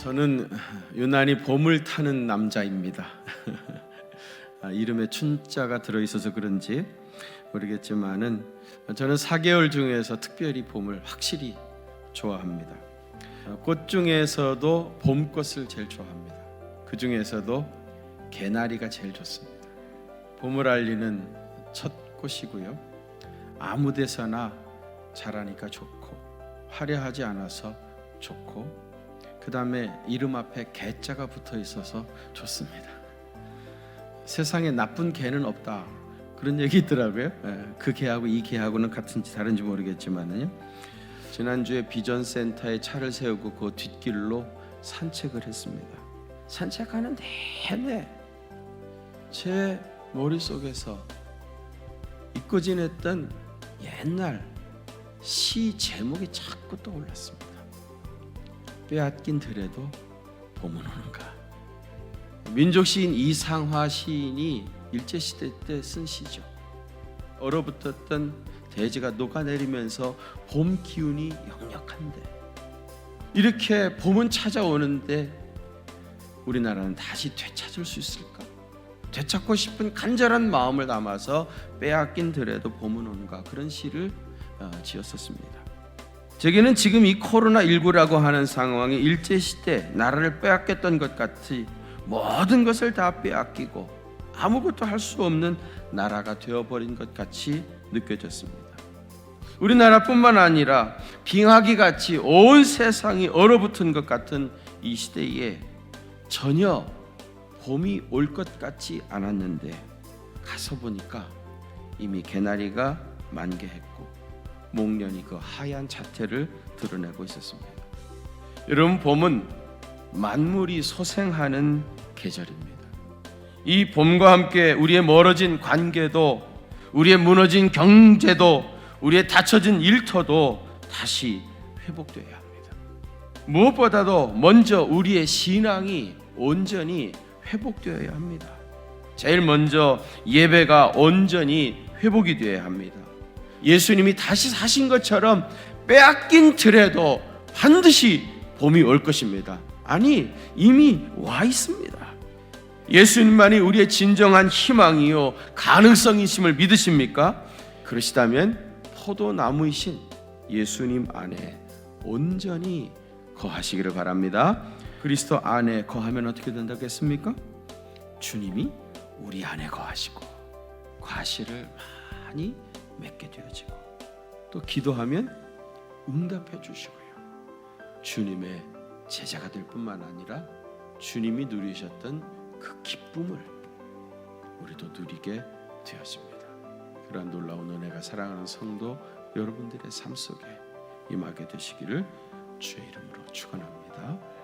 저는 유난히 봄을 타는 남자입니다. 아, 이름에 춘자가 들어 있어서 그런지 모르겠지만은 저는 4개월 중에서 특별히 봄을 확실히 좋아합니다. 어, 꽃 중에서도 봄꽃을 제일 좋아합니다. 그 중에서도 개나리가 제일 좋습니다. 봄을 알리는 첫 꽃이고요. 아무 데서나 자라니까 좋고 화려하지 않아서 좋고 그 다음에 이름 앞에 개자가 붙어 있어서 좋습니다. 세상에 나쁜 개는 없다 그런 얘기 있더라고요. 예, 그 개하고 이 개하고는 같은지 다른지 모르겠지만요. 지난주에 비전 센터에 차를 세우고 그 뒷길로 산책을 했습니다. 산책하는 내내 제 머릿속에서 잊고 지냈던 옛날 시 제목이 자꾸 떠올랐습니다. 빼앗긴 들에도 봄은 오는가. 민족 시인 이상화 시인이 일제 시대 때 쓴 시죠. 얼어붙었던 대지가 녹아내리면서 봄 기운이 역력한데 이렇게 봄은 찾아오는데 우리나라는 다시 되찾을 수 있을까? 되찾고 싶은 간절한 마음을 담아서 빼앗긴 들에도 봄은 오는가 그런 시를 어, 지었었습니다. 제게는 지금 이 코로나 19라고 하는 상황이 일제 시대 나라를 빼앗겼던 것 같이 모든 것을 다 빼앗기고 아무것도 할 수 없는 나라가 되어버린 것 같이 느껴졌습니다. 우리나라뿐만 아니라 빙하기 같이 온 세상이 얼어붙은 것 같은 이 시대에 전혀 봄이 올 것 같지 않았는데 가서 보니까 이미 개나리가 만개했고 목련이 그 하얀 자태를 드러내고 있었습니다. 여러분 봄은 만물이 소생하는 계절입니다. 이 봄과 함께 우리의 멀어진 관계도 우리의 무너진 경제도 우리의 닫혀진 일터도 다시 회복되어야 합니다. 무엇보다도 먼저 우리의 신앙이 온전히 회복되어야 합니다. 제일 먼저 예배가 온전히 회복이 되어야 합니다. 예수님이 다시 사신 것처럼 빼앗긴 들에도 반드시 봄이 올 것입니다. 아니 이미 와 있습니다. 예수님만이 우리의 진정한 희망이요 가능성이심을 믿으십니까? 그러시다면 포도나무이신 예수님 안에 온전히 거하시기를 바랍니다. 그리스도 안에 거하면 어떻게 된다고 했습니까? 주님이 우리 안에 거하시고 과실을 많이 맺게 되어지고 또 기도하면 응답해 주시고요. 주님의 제자가 될 뿐만 아니라 주님이 누리셨던 그 기쁨을 우리도 누리게 되었습니다. 그러한 놀라운 은혜가 사랑하는 성도 여러분들의 삶 속에 임하게 되시기를 주의 이름으로 축원합니다.